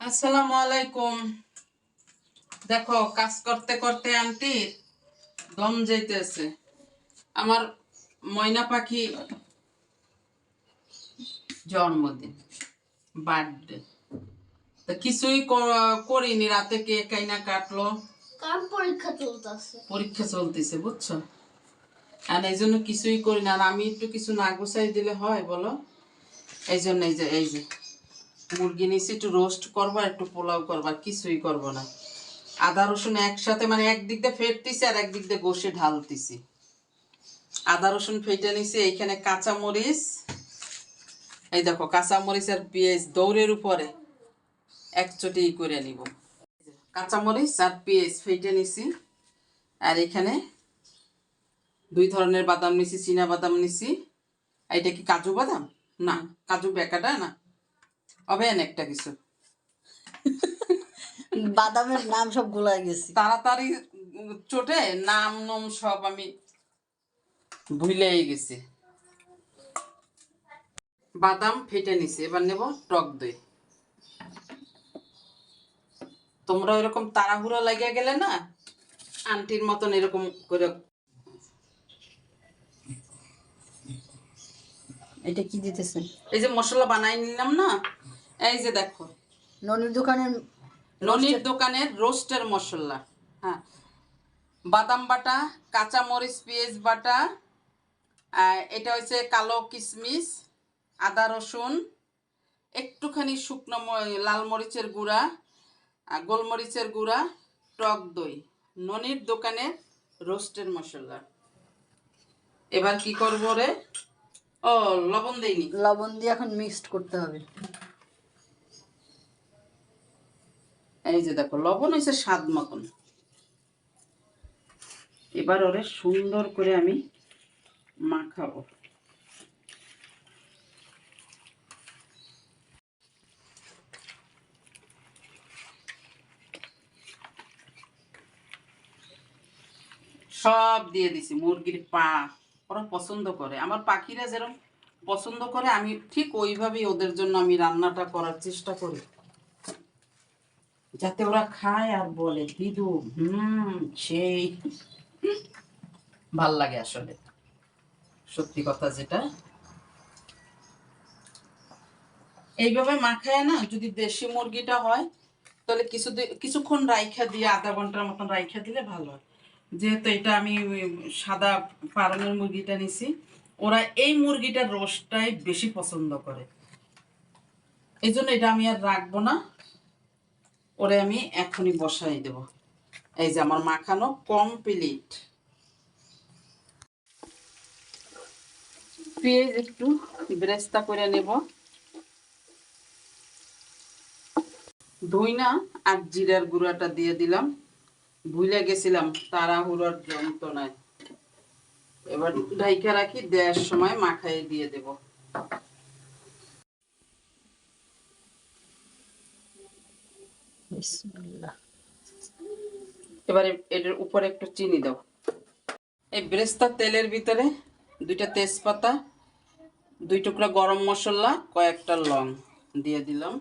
আসসালামু আলাইকুম। দেখো কাজ করতে করতে আন্টি দম যাইতেছে। আমার ময়না পাখি জন্মদিন বার্থডে। তো কিছুই করিনি রাতে কে কাইনা কাটলো? কারণ পরীক্ষা চলতেছে? পরীক্ষা চলতেছে বুঝছ? আর এই জন্য কিছুই করি না আর আমি একটু কিছু না গুছাই দিলে হয় বলো? এই জন্য এই যে এই যে মুরগি নিয়েছি একটু রোস্ট করব আর একটু পোলাও করব আর কিছুই করব না। আদা রসুন একসাথে মানে একদিক দিয়ে ফেটতেছি আর একদিক দিয়ে গোসে ঢালতেছি। আদা রসুন ফেটে নিছি এইখানে কাঁচামরিচ। এই দেখো কাঁচা মরিচ আর পেঁয়াজ দৌড়ের উপরে। একচোটি করে নিব। কাঁচামরিচ আর পেঁয়াজ ফেটে নিছি। আর এখানে দুই ধরনের বাদাম নিছি চীনা বাদাম নিছি। আর এটা কি কাজু বাদাম? না কাজু বেকাটা না। হবে একটা কিছু। বাদামের নাম সব গুলাই গেছি। তাড়াতাড়ি চোটে নাম নম সব আমি ভুলেই গেছি। বাদাম ফেটে নিছি এবার নেব টক দই। তোমরা এরকম তাড়াহুড়ো লাগিয়া গেলে না আন্টির মতন এরকম করে এটা কি দিতেছেন? এই যে মশলা বানাই নিলাম না এই যে দেখো। ননির দোকানের ননির দোকানের রোস্টের মশলা হ্যাঁ। বাদাম বাটা কাঁচা মরিচ পেঁয়াজ বাটা এটা হচ্ছে কালো কিশমিশ আদা রসুন একটুখানি শুকনো লাল মরিচের গুঁড়া গোলমরিচের গুঁড়া টক দই ননির দোকানের রোস্টের মশলা। এবার কি করব রে? ও লবণ দেইনি। লবণ দিয়ে এখন মিক্সড করতে হবে। এই যে দেখো লবণ হয়েছে স্বাদ মতন। এবার ওরে সুন্দর করে আমি মাখাবো। সব দিয়ে দিছি, মুরগির পা, ওরা পছন্দ করে। আমার পাখিরা যেরকম পছন্দ করে, আমি ঠিক ওইভাবেই ওদের জন্য আমি রান্নাটা করার চেষ্টা করি। যাতে ওরা খায় আর বলে, দিদু, হুম, সেই। ভালো লাগে আসলে। সত্যি কথা যেটা। এইভাবে মাখায় না, যদি দেশি মুরগিটা হয়, তাহলে কিছু কিছুক্ষণ রাইখা দিয়ে আধা ঘণ্টার মতন রাইখা দিলে ভালো হয়। যেহেতু এটা আমি সাদা ফার্মের মুরগিটা নিছি, ওরা এই মুরগিটার রোস্টটাই বেশি পছন্দ করে। এই জন্য এটা আমি আর রাখব না। ওরে আমি এখনই বসাই দেব। এই যে আমার মাখানো কমপ্লিট পেঁয়াজ একটু ব্রেস্তা করে নেব। ধইনা আর জিরার গুঁড়াটা দিয়ে দিলাম। ভুলে গেছিলাম তাড়াহুড়োর যন্ত্রণায়। এবার ঢাইকা রাখি দেওয়ার সময় মাখাই দিয়ে দেব। এবারে এটার উপরে একটু চিনি দাও। এই বেরেস্তা তেলের ভিতরে দুইটা তেজপাতা দুই টুকরা গরম মশলা কয়েকটা লং দিয়ে দিলাম।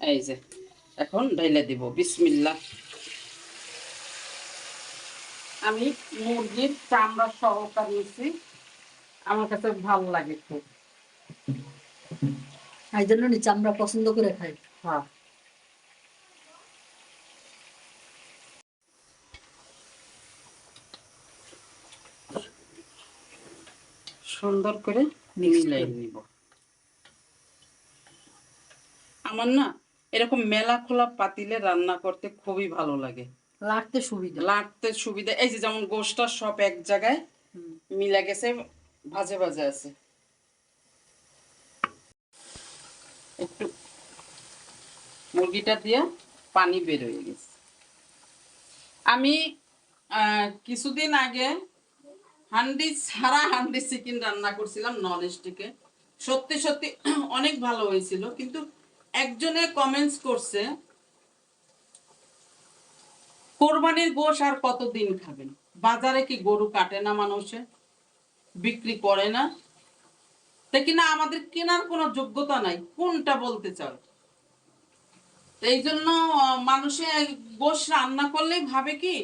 এই যে এখন ঢাইলে দিব বিসমিল্লা আমি মুরগির চামড়া সহকার নিয়েছি আমার কাছে ভালো লাগে খুব। এই জন্য চামড়া পছন্দ করে খাই হ্যাঁ। সুন্দর করে মিলাই নিব। আমার না এরকম মেলা খোলা পাতিলে রান্না করতে খুবই ভালো লাগে। লাগতে সুবিধা। লাগতে সুবিধা। এই যে যেমন গোষ্ঠটা সব এক জায়গায়। মিলা গেছে ভাজে ভাজে আছে। একটু মুরগিটা দিয়ে পানি বের হয়ে গেছে। আমি আহ, কিছুদিন আগে হান্ডি ছাড়া হান্ডি চিকেন রান্না করছিলাম নন স্টিকে সত্যি সত্যি অনেক ভালো হয়েছিল কিন্তু একজনে কমেন্টস করছে, কোরবানির গোশ আর কতদিন খাবেন? বাজারে কি গরু কাটে না মানুষে? বিক্রি করে না? তা কিনা আমাদের কেনার কোনো যোগ্যতা নাই? কোনটা বলতে চাও? এই জন্য মানুষে গোশ রান্না করলেই ভাবে কি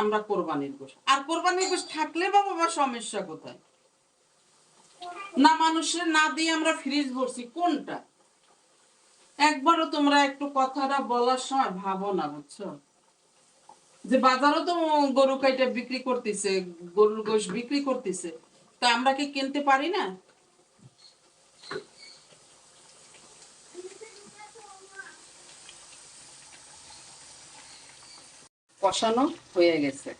আমরা কোরবানির গোশ। আর কোরবানির গোশ থাকলে বা বাবা সমস্যা কোথায়? না মানুষের না দিয়ে আমরা ফ্রিজ ভরছি, কোনটা? একবারও তোমরা একটু কথাটা বলার সময় ভাবো না, বুঝছ? যে বাজারও তো গরু কাইটা বিক্রি করতেছে, গরুর গোশ বিক্রি করতেছে, তা আমরা কি কিনতে পারি না? কষানো হয়ে গেছে।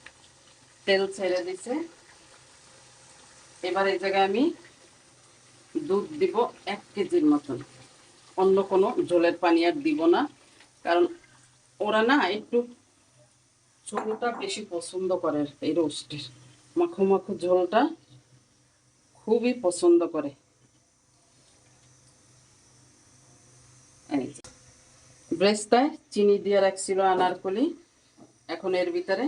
তেল ছেড়ে দিছে। এবার এই জায়গায় আমি দুধ দিব এক কেজির মতন। অন্য কোনো জলের পানি আর দিব না। কারণ ওরা না একটু ঝোলটা বেশি পছন্দ করে এই রোস্টের। মাখো মাখো ঝোলটা খুবই পছন্দ করে। ব্রেস্তায় চিনি দিয়ে রাখছিল আনারকলি। এখন এর ভিতরে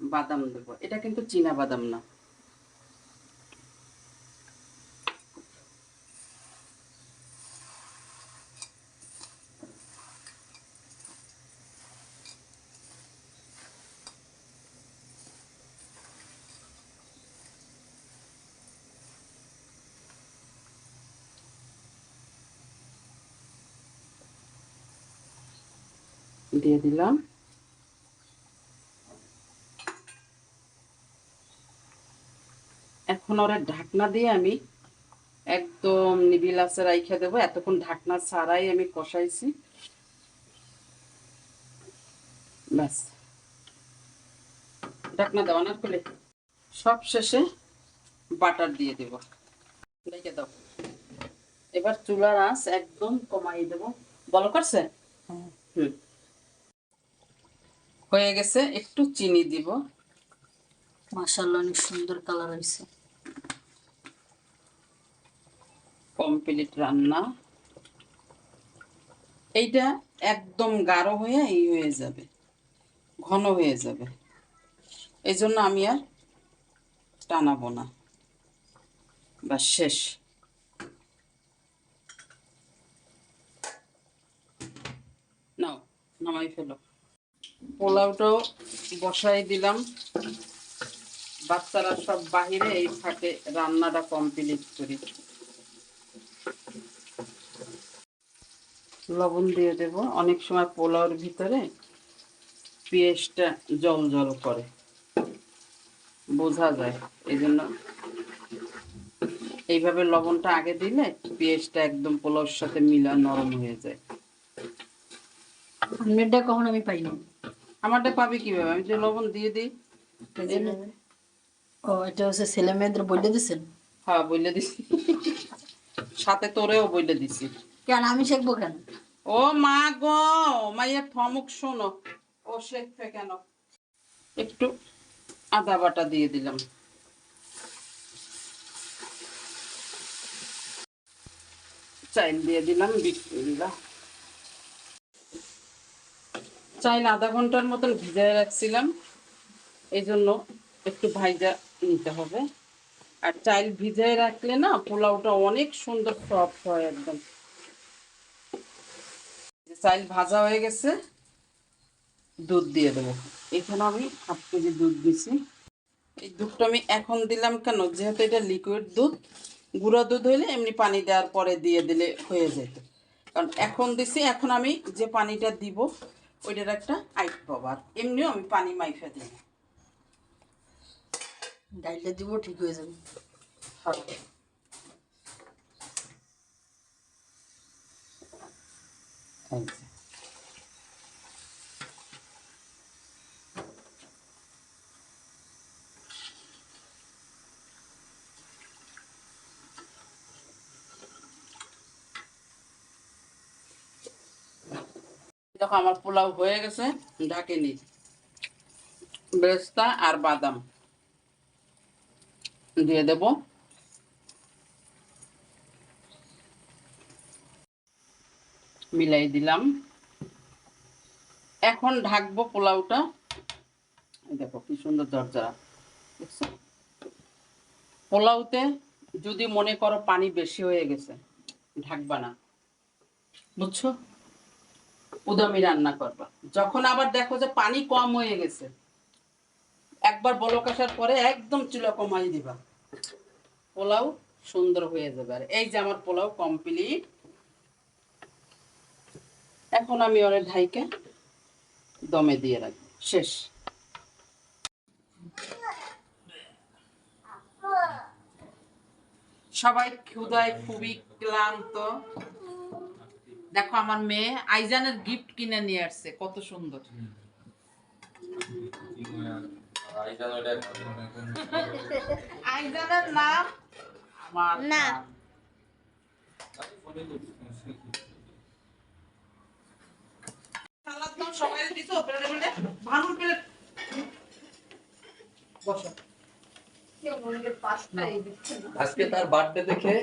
বাদাম দেবো। এটা কিন্তু চীনা বাদাম না। দিয়ে দিলাম। এখন ওরা ঢাকনা দিয়ে আমি একদম নিবিল আছে রাইখে দেবো। এতক্ষণ ঢাকনা ছাড়াই আমি কষাইছি। ব্যাস। ঢাকনা দেওয়া না খুলে। সব শেষে বাটার দিয়ে দেব। রেখে দাও। এবার চুলার আঁচ একদম কমাই দেব। বলো করছে? হুম। হয়ে গেছে, একটু চিনি দিব। মাশাআল্লাহ, অনেক সুন্দর কালার হয়েছে। কমপ্লিট রান্না। এইটা একদম গাঢ় হয়ে এই হয়ে যাবে, ঘন হয়ে যাবে। এই জন্য আমি আর টানাবো না। বা শেষ। নাও, নামাই ফেলো। পোলাওটাও বসাই দিলাম। বাচ্চারা সব বাহিরে এই ফাঁকে রান্নাটা কমপ্লিট করি। লবণ দিয়ে দেব। অনেক সময় পোলাওর ভিতরে পেঁয়াজটা জল জল করে। বোঝা যায় এই জন্য এইভাবে লবণটা আগে দিলে পেঁয়াজটা একদম পোলাওর সাথে মিলা নরম হয়ে যায়। কখন আমি পাইনি। আমারটা পাবে কীভাবে? আমি যে লবণ দিয়ে দিই ও এটা হচ্ছে ছেলে মেয়েদের বলে দিচ্ছেন হ্যাঁ বলে দিছি। সাথে তোরেও বলে দিছি। কেন? আমি শিখব কেন? ও মা গো মাইয়া থমক শোনো। ও শেখবে কেন? একটু আদা বাটা দিয়ে দিলাম। চাইল দিয়ে দিলাম বিসমিল্লাহ চাইল আধা ঘণ্টার মতন ভিজায় রাখছিলাম। এই জন্য একটু ভাইজা নিতে হবে। আর চাইল ভিজায় রাখলে না পোলাওটা অনেক সুন্দর সফট হয় একদম। চাইল ভাজা হয়ে গেছে, দুধ দিয়ে দেবো। এখানে আমি হাফ কেজি দুধ দিছি। এই দুধটা আমি এখন দিলাম কেন? যেহেতু এটা লিকুইড দুধ, গুঁড়া দুধ হইলে এমনি পানি দেওয়ার পরে দিয়ে দিলে হয়ে যেত। কারণ এখন দিছি, এখন আমি যে পানিটা দিব ওইটার একটা আইট পাবো আর এমনিও আমি পানি মাইফা দিই। ডাইলটা দিব ঠিক হয়ে যাবে। হবে এই দেখো আমার পোলাও হয়ে গেছে, ঢাকে নি বেরেস্তা আর বাদাম দিয়ে দেব। মিলাই দিলাম। এখন ঢাকবো পোলাওটা। দেখো কি সুন্দর দরজা দেখছ? পোলাওতে যদি মনে করো পানি বেশি হয়ে গেছে, ঢাকবা না। বুঝছ? উদামি রান্না করবা। যখন আবার দেখো যে পানি কম হয়ে গেছে, একবার বলক আসার পরে একদম চুলা কমাই দিবা। পোলাও সুন্দর হয়ে যাবে। আর এই যে আমার পোলাও কমপ্লিট এখন আমি ওরে ঢাইকে দমে দিয়ে রাখব। শেষ। সবাই ক্ষুদায় খুবই ক্লান্ত। দেখো আমার মেয়ে আইজানের গিফট কিনে নিয়ে আসছে কত সুন্দর। আইজানের নাম? আমার সবাই দিছো প্লেটে প্লেট বসো। মনে না। আজকে তার বার্থডে দেখে